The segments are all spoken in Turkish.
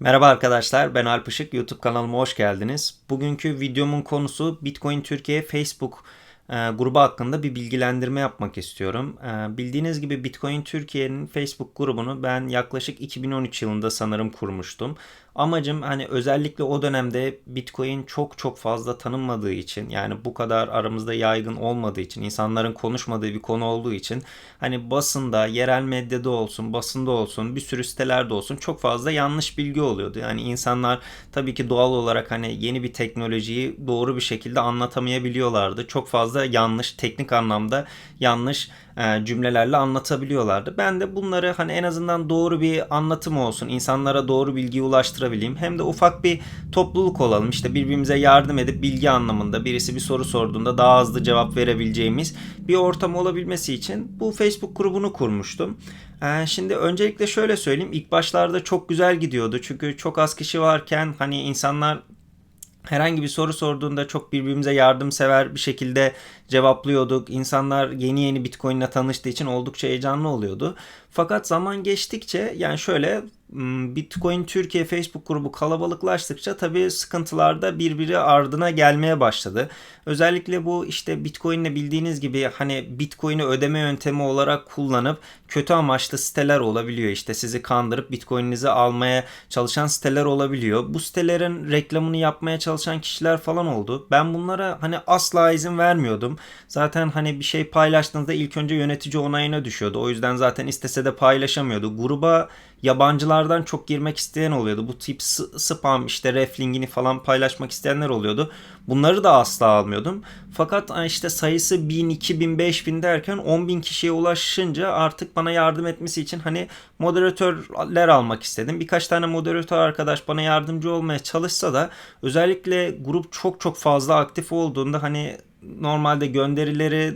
Merhaba arkadaşlar, ben Alp Işık. YouTube kanalıma hoş geldiniz. Bugünkü videomun konusu Bitcoin Türkiye Facebook e, grubu hakkında bir bilgilendirme yapmak istiyorum. E, bildiğiniz gibi Bitcoin Türkiye'nin Facebook grubunu ben yaklaşık 2013 yılında sanırım kurmuştum. Amacım hani özellikle o dönemde Bitcoin çok çok fazla tanınmadığı için yani bu kadar aramızda yaygın olmadığı için insanların konuşmadığı bir konu olduğu için hani basında, yerel medyada olsun, basında olsun, bir sürü sitelerde olsun çok fazla yanlış bilgi oluyordu. Yani insanlar tabii ki doğal olarak hani yeni bir teknolojiyi doğru bir şekilde anlatamayabiliyorlardı. Çok fazla yanlış, teknik anlamda yanlış e, cümlelerle anlatabiliyorlardı. Ben de bunları hani en azından doğru bir anlatım olsun, insanlara doğru bilgiyi ulaştırabileyim. Hem de ufak bir topluluk olalım. İşte birbirimize yardım edip bilgi anlamında birisi bir soru sorduğunda daha hızlı cevap verebileceğimiz bir ortam olabilmesi için bu Facebook grubunu kurmuştum. E, şimdi öncelikle şöyle söyleyeyim. İlk başlarda çok güzel gidiyordu. Çünkü çok az kişi varken hani insanlar herhangi bir soru sorduğunda çok birbirimize yardımsever bir şekilde cevaplıyorduk. İnsanlar yeni yeni Bitcoin ile tanıştığı için oldukça heyecanlı oluyordu. Fakat zaman geçtikçe yani şöyle Bitcoin Türkiye Facebook grubu kalabalıklaştıkça tabii sıkıntılar da birbiri ardına gelmeye başladı. Özellikle bu işte Bitcoin'le bildiğiniz gibi hani Bitcoin'i ödeme yöntemi olarak kullanıp kötü amaçlı siteler olabiliyor. İşte sizi kandırıp Bitcoin'inizi almaya çalışan siteler olabiliyor. Bu sitelerin reklamını yapmaya çalışan kişiler falan oldu. Ben bunlara hani asla izin vermiyordum. Zaten hani bir şey paylaştığınızda ilk önce yönetici onayına düşüyordu. O yüzden zaten istese de paylaşamıyordu. Gruba yabancılardan çok girmek isteyen oluyordu. Bu tip spam işte reflingini falan paylaşmak isteyenler oluyordu. Bunları da asla almıyordum. Fakat işte sayısı 1000, 2000, 5000 derken 10 bin kişiye ulaşınca artık bana yardım etmesi için hani moderatörler almak istedim. Birkaç tane moderatör arkadaş bana yardımcı olmaya çalışsa da özellikle grup çok çok fazla aktif olduğunda hani normalde gönderileri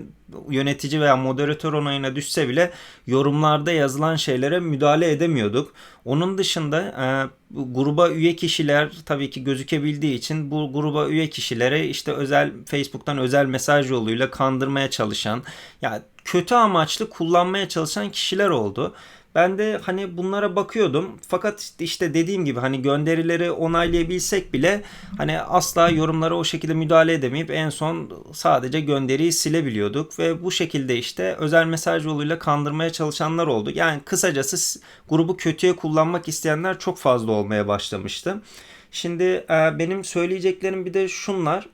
yönetici veya moderatör onayına düşse bile yorumlarda yazılan şeylere müdahale edemiyorduk. Onun dışında e, gruba üye kişiler tabii ki gözükebildiği için bu gruba üye kişilere işte özel Facebook'tan özel mesaj yoluyla kandırmaya çalışan ya kötü amaçlı kullanmaya çalışan kişiler oldu. Ben de hani bunlara bakıyordum. Fakat işte dediğim gibi hani gönderileri onaylayabilsek bile hani asla yorumlara o şekilde müdahale edemeyip en son sadece gönderiyi silebiliyorduk ve bu şekilde işte özel mesaj yoluyla kandırmaya çalışanlar oldu. Yani kısacası grubu kötüye kullanmak isteyenler çok fazla olmaya başlamıştı. Şimdi benim söyleyeceklerim bir de şunlar.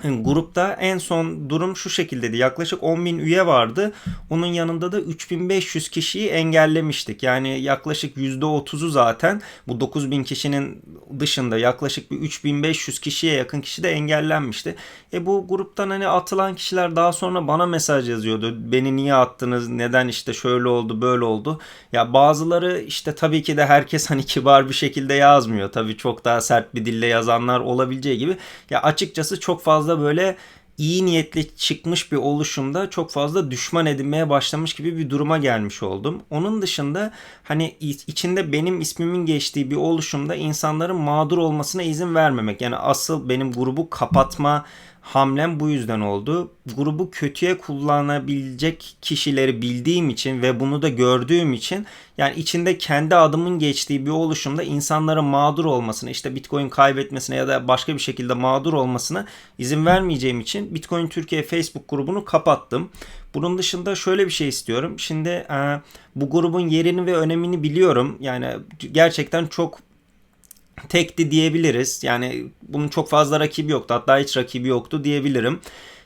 Grupta en son durum şu şekildeydi. Yaklaşık 10.000 üye vardı. Onun yanında da 3500 kişiyi engellemiştik. Yani yaklaşık %30'u zaten bu 9000 kişinin dışında yaklaşık bir 3500 kişiye yakın kişi de engellenmişti. E bu gruptan hani atılan kişiler daha sonra bana mesaj yazıyordu. Beni niye attınız? Neden işte şöyle oldu, böyle oldu? Ya bazıları işte tabii ki de herkes hani kibar bir şekilde yazmıyor. Tabii çok daha sert bir dille yazanlar olabileceği gibi. Ya açıkçası çok fazla fazla böyle iyi niyetli çıkmış bir oluşumda çok fazla düşman edinmeye başlamış gibi bir duruma gelmiş oldum. Onun dışında hani içinde benim ismimin geçtiği bir oluşumda insanların mağdur olmasına izin vermemek. Yani asıl benim grubu kapatma hamlem bu yüzden oldu. Grubu kötüye kullanabilecek kişileri bildiğim için ve bunu da gördüğüm için yani içinde kendi adımın geçtiği bir oluşumda insanların mağdur olmasına işte Bitcoin kaybetmesine ya da başka bir şekilde mağdur olmasına izin vermeyeceğim için Bitcoin Türkiye Facebook grubunu kapattım. Bunun dışında şöyle bir şey istiyorum. Şimdi bu grubun yerini ve önemini biliyorum. Yani gerçekten çok tekti diyebiliriz. Yani bunun çok fazla rakibi yoktu. Hatta hiç rakibi yoktu diyebilirim.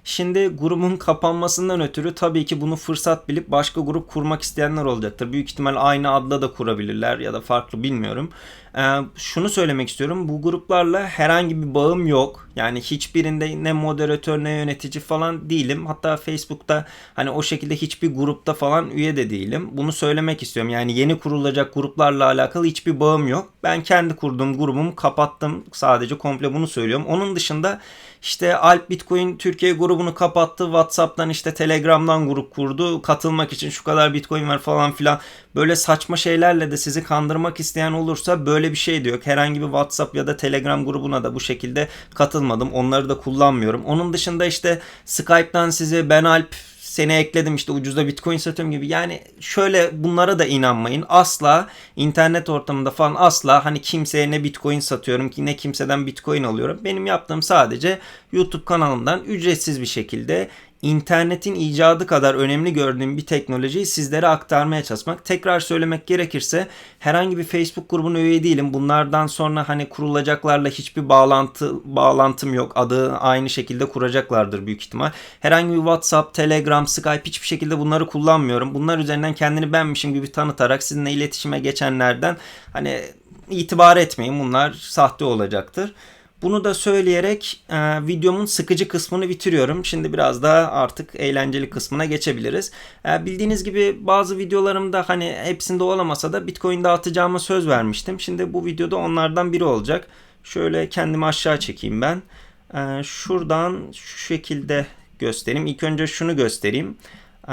Şimdi grubun kapanmasından ötürü tabii ki bunu fırsat bilip başka grup kurmak isteyenler olacaktır. Büyük ihtimal aynı adla da kurabilirler ya da farklı bilmiyorum. Ee, şunu söylemek istiyorum. Bu gruplarla herhangi bir bağım yok. Yani hiçbirinde ne moderatör ne yönetici falan değilim. Hatta Facebook'ta hani o şekilde hiçbir grupta falan üye de değilim. Bunu söylemek istiyorum. Yani yeni kurulacak gruplarla alakalı hiçbir bağım yok. Ben kendi kurduğum grubumu kapattım. Sadece komple bunu söylüyorum. Onun dışında işte Alp Bitcoin Türkiye grubunu kapattı. WhatsApp'tan işte Telegram'dan grup kurdu. Katılmak için şu kadar Bitcoin var falan filan. Böyle saçma şeylerle de sizi kandırmak isteyen olursa böyle bir şey de yok. Herhangi bir WhatsApp ya da Telegram grubuna da bu şekilde katılmadım. Onları da kullanmıyorum. Onun dışında işte Skype'dan size ben Alp seni ekledim işte ucuzda bitcoin satıyorum gibi. Yani şöyle bunlara da inanmayın. Asla internet ortamında falan asla hani kimseye ne bitcoin satıyorum ki ne kimseden bitcoin alıyorum. Benim yaptığım sadece YouTube kanalımdan ücretsiz bir şekilde internetin icadı kadar önemli gördüğüm bir teknolojiyi sizlere aktarmaya çalışmak. Tekrar söylemek gerekirse herhangi bir Facebook grubuna üye değilim. Bunlardan sonra hani kurulacaklarla hiçbir bağlantı bağlantım yok. Adı aynı şekilde kuracaklardır büyük ihtimal. Herhangi bir WhatsApp, Telegram, Skype hiçbir şekilde bunları kullanmıyorum. Bunlar üzerinden kendini benmişim gibi tanıtarak sizinle iletişime geçenlerden hani itibar etmeyin. Bunlar sahte olacaktır. Bunu da söyleyerek e, videomun sıkıcı kısmını bitiriyorum. Şimdi biraz daha artık eğlenceli kısmına geçebiliriz. E, bildiğiniz gibi bazı videolarımda hani hepsinde olamasa da Bitcoin dağıtacağıma söz vermiştim. Şimdi bu videoda onlardan biri olacak. Şöyle kendimi aşağı çekeyim ben. E, şuradan şu şekilde göstereyim. İlk önce şunu göstereyim. Ee,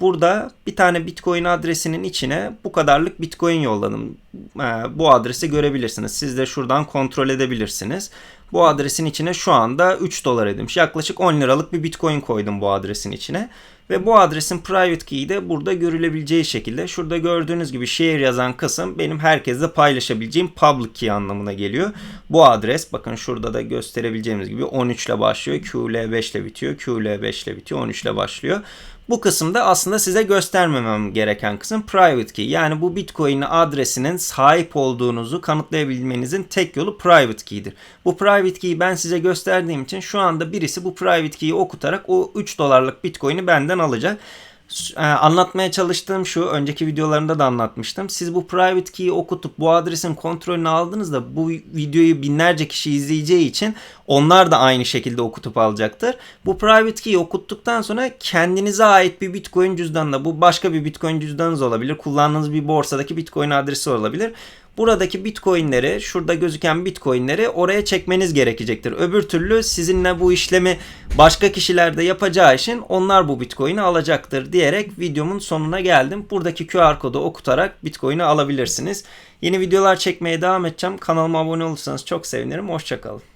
burada bir tane Bitcoin adresinin içine bu kadarlık Bitcoin yolladım. Ee, bu adresi görebilirsiniz. Siz de şuradan kontrol edebilirsiniz. Bu adresin içine şu anda 3 dolar edilmiş. Yaklaşık 10 liralık bir Bitcoin koydum bu adresin içine. Ve bu adresin private key'i de burada görülebileceği şekilde. Şurada gördüğünüz gibi share yazan kısım benim herkesle paylaşabileceğim public key anlamına geliyor. Bu adres bakın şurada da gösterebileceğimiz gibi 13 ile başlıyor. QL5 ile bitiyor. QL5 ile bitiyor. 13 ile başlıyor. Bu kısımda aslında size göstermemem gereken kısım private key. Yani bu Bitcoin adresinin sahip olduğunuzu kanıtlayabilmenizin tek yolu private key'dir. Bu private key'i ben size gösterdiğim için şu anda birisi bu private key'i okutarak o 3 dolarlık Bitcoin'i benden alacak. Ee, anlatmaya çalıştığım şu önceki videolarında da anlatmıştım. Siz bu private key'i okutup bu adresin kontrolünü aldığınızda bu videoyu binlerce kişi izleyeceği için onlar da aynı şekilde okutup alacaktır. Bu private key'i okuttuktan sonra kendinize ait bir bitcoin cüzdanla bu başka bir bitcoin cüzdanınız olabilir. Kullandığınız bir borsadaki bitcoin adresi olabilir buradaki bitcoinleri şurada gözüken bitcoinleri oraya çekmeniz gerekecektir. Öbür türlü sizinle bu işlemi başka kişiler de yapacağı için onlar bu bitcoin'i alacaktır diyerek videomun sonuna geldim. Buradaki QR kodu okutarak bitcoin'i alabilirsiniz. Yeni videolar çekmeye devam edeceğim. Kanalıma abone olursanız çok sevinirim. Hoşçakalın.